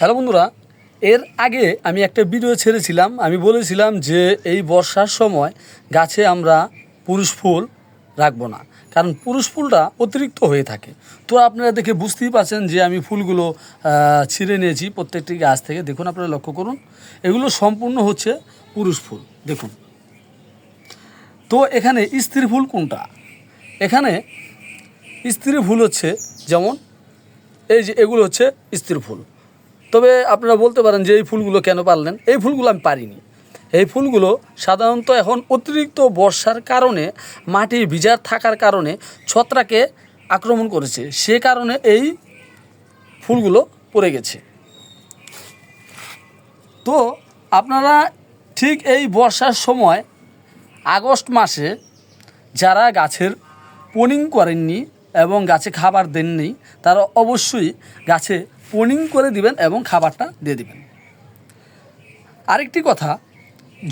Hello বন্ধুরা, এর আগে আমি একটা ভিডিও ছেড়েছিলাম। আমি বলেছিলাম যে এই বর্ষার সময় গাছে আমরা পুরুষ ফুল রাখব না, কারণ পুরুষ ফুলটা অতিরিক্ত হয়ে থাকে। তো আপনারা দেখে বুঝতেই পারছেন যে আমি ফুলগুলো ছিঁড়ে নিয়েছি প্রত্যেকটি গাছ থেকে। দেখুন আপনারা লক্ষ্য করুন, এগুলো সম্পূর্ণ হচ্ছে পুরুষ ফুল। দেখুন। তো এখানে স্ত্রী ফুল কোনটা? এখানে স্ত্রী ফুল হচ্ছে যেমন, এই যে এগুলো হচ্ছে স্ত্রী ফুল। তবে আপনারা বলতে পারেন যে এই ফুলগুলো কেন পারলেন এই ফুলগুলো আমি পারিনি। এই ফুলগুলো সাধারণত এখন অতিরিক্ত বর্ষার কারণে মাটি ভিজার থাকার কারণে ছত্রাকে আক্রমণ করেছে। সে কারণে এই ফুলগুলো পড়ে গেছে। তো আপনারা ঠিক এই বর্ষার সময় আগস্ট মাসে যারা গাছের পোনিং করেননি এবং গাছে খাবার দেননি, তারা অবশ্যই গাছে পোনিং করে দিবেন এবং খাবারটা দিয়ে দিবেন। আরেকটি কথা,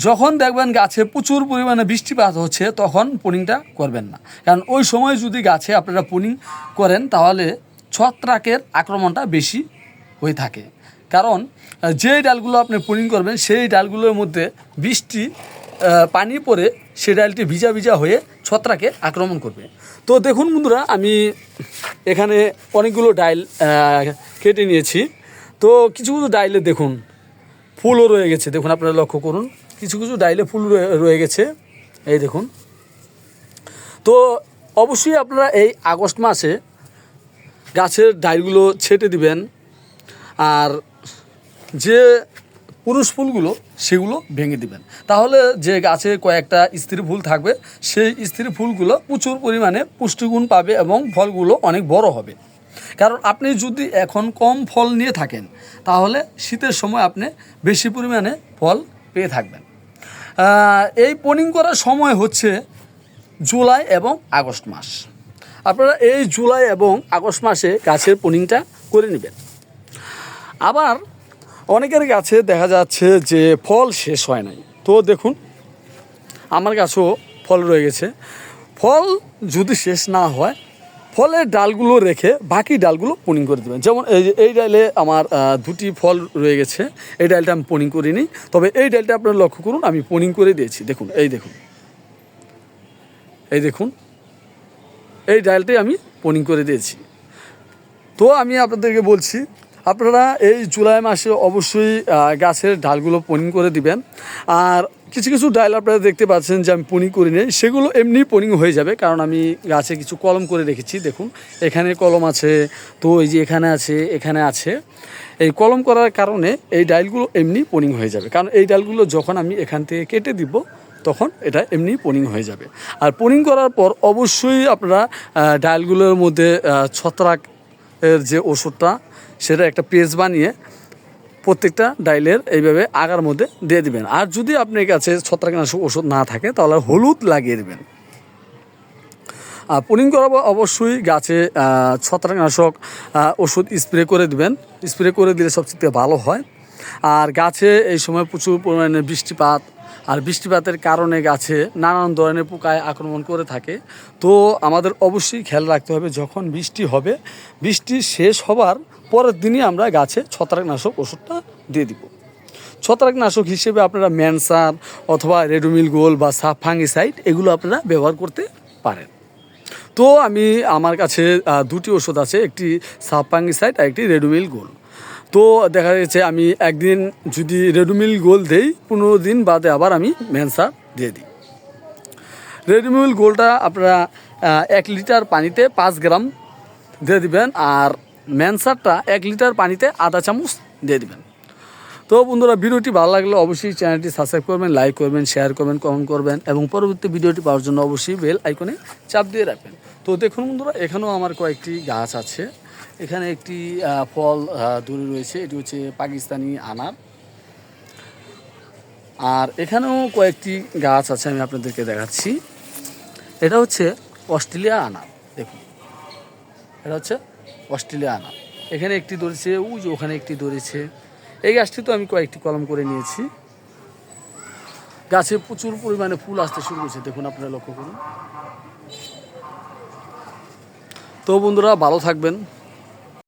যখন দেখবেন গাছে প্রচুর পরিমাণে বৃষ্টিপাত হচ্ছে, তখন পোনিংটা করবেন না। কারণ ওই সময় যদি গাছে আপনারা পোনিং করেন, তাহলে ছত্রাকের আক্রমণটা বেশি হয়ে থাকে। কারণ যে ডালগুলো আপনি পোনিং করবেন, সেই ডালগুলোর মধ্যে বৃষ্টি পানি পড়ে সেই ডালটি ভিজা ভিজা হয়ে ছত্রাকে আক্রমণ করবে। তো দেখুন বন্ধুরা, আমি এখানে অনেকগুলো ডাইল কেটে নিয়েছি। তো কিছু কিছু ডাইলে দেখুন ফুলও রয়ে গেছে। দেখুন আপনারা লক্ষ্য করুন, কিছু কিছু ডাইলে ফুল রয়ে- গেছে। এই দেখুন। তো অবশ্যই আপনারা এই আগস্ট মাসে গাছের ডাইলগুলো ছেটে দিবেন। আর যে পুরুষ ফুলগুলো সেগুলো ভেঙে দিবেন। তাহলে যে গাছে কয়েকটা স্ত্রী ফুল থাকবে, সেই স্ত্রী ফুলগুলো প্রচুর পরিমাণে পুষ্টিগুণ পাবে এবং ফলগুলো অনেক বড় হবে। কারণ আপনি যদি এখন কম ফল নিয়ে থাকেন, তাহলে শীতের সময় আপনি বেশি পরিমাণে ফল পেয়ে থাকবেন। এই পনিং করার সময় হচ্ছে জুলাই এবং আগস্ট মাস। আপনারা এই জুলাই এবং আগস্ট মাসে গাছের পনিংটা করে নেবেন। আবার অনেকের গাছে দেখা যাচ্ছে যে ফল শেষ হয় নাই। তো দেখুন, আমার গাছেও ফল রয়ে গেছে। ফল যদি শেষ না হয়, ফলের ডালগুলো রেখে বাকি ডালগুলো পনিং করে দেবেন। যেমন এই যে, এই ডালে আমার দুটি ফল রয়ে গেছে। এই ডালটা আমি পোনিং করিনি। তবে এই ডালটা আপনারা লক্ষ্য করুন, আমি পনিং করে দিয়েছি। দেখুন, এই দেখুন এই দেখুন, এই ডালটাই আমি পনিং করে দিয়েছি। তো আমি আপনাদেরকে বলছি আপনারা এই জুলাই মাসে অবশ্যই গাছের ডালগুলো পনিং করে দিবেন। আর কিছু কিছু ডাল আপনারা দেখতে পাচ্ছেন যে আমি পনিং করি নেই। সেগুলো এমনি পনিং হয়ে যাবে কারণ আমি গাছে কিছু কলম করে রেখেছি দেখুন। এখানে কলম আছে তো এই যে এখানে আছে এখানে আছে। এই কলম করার কারণে এই ডাইলগুলো এমনি পনিং হয়ে যাবে। কারণ এই ডালগুলো যখন আমি এখান থেকে কেটে দিব তখন এটা এমনি পোনিং হয়ে যাবে। আর পোনিং করার পর অবশ্যই আপনারা আহ, ডালগুলোর মধ্যে ছত্রাক এর যে ওষুধটা, সেটা একটা পেজ বানিয়ে প্রত্যেকটা ডাইলের এইভাবে আগার মধ্যে দিয়ে দিবেন। আর যদি আপনার কাছে ছত্রাকনাশক ওষুধ না থাকে, তাহলে হলুদ লাগিয়ে দেবেন। আর পোনিং করাবো অবশ্যই গাছে ছত্রাকনাশক ওষুধ স্প্রে করে দিবেন। স্প্রে করে দিলে সবচেয়ে ভালো হয়। আর গাছে এই সময় প্রচুর পরিমাণে বৃষ্টিপাত আর বৃষ্টিপাতের কারণে গাছে নানান ধরনের পোকায় আক্রমণ করে থাকে। তো আমাদের অবশ্যই খেয়াল রাখতে হবে যখন বৃষ্টি হবে, বৃষ্টি শেষ হবার পরের দিনই আমরা গাছে ছত্রাকনাশক ওষুধটা দিয়ে দিব। ছত্রাকনাশক হিসেবে আপনারা ম্যানসার অথবা রেডোমিল গোল বা সাফ ফাঙ্গিসাইড এগুলো আপনারা ব্যবহার করতে পারেন। তো আমি আমার কাছে দুটি ওষুধ আছে, একটি সাপাঙ্গিসাইড আর একটি রেডুমিল গোল। তো দেখা যাচ্ছে আমি একদিন যদি রেডুমিল গোল দেই, পনেরো দিন বাদে আবার আমি ম্যানসার দিয়ে দিই। রেডুমিল গোলটা আপনারা এক লিটার পানিতে পাঁচ গ্রাম দিয়ে দিবেন আর ম্যানসারটা এক লিটার পানিতে আধা চামচ দিয়ে দিবেন। তো বন্ধুরা, ভিডিওটি ভালো লাগলে অবশ্যই চ্যানেলটি সাবস্ক্রাইব করবেন, লাইক করবেন, শেয়ার করবেন, কমেন্ট করবেন এবং পরবর্তী ভিডিওটি পাওয়ার জন্য অবশ্যই বেল আইকনে চাপ দিয়ে রাখবেন। তো দেখুন বন্ধুরা, এখানেও আমার কয়েকটি গাছ আছে। এখানে একটি ফল দূরে রয়েছে। এটি হচ্ছে পাকিস্তানি আনার। আর এখানেও কয়েকটি গাছ আছে, আমি আপনাদেরকে দেখাচ্ছি। এটা হচ্ছে অস্ট্রেলিয়া আনার, দেখুন। এটা হচ্ছে অস্ট্রেলিয়া আনার। এখানে একটি ধরেছে যে ওখানে একটি ধরেছে। এই গাছটি তো আমি কয়েকটি কলম করে নিয়েছি। গাছে প্রচুর পরিমাণে ফুল আসতে শুরু করেছে, দেখুন আপনারা লক্ষ্য করুন। তো বন্ধুরা, ভালো থাকবেন।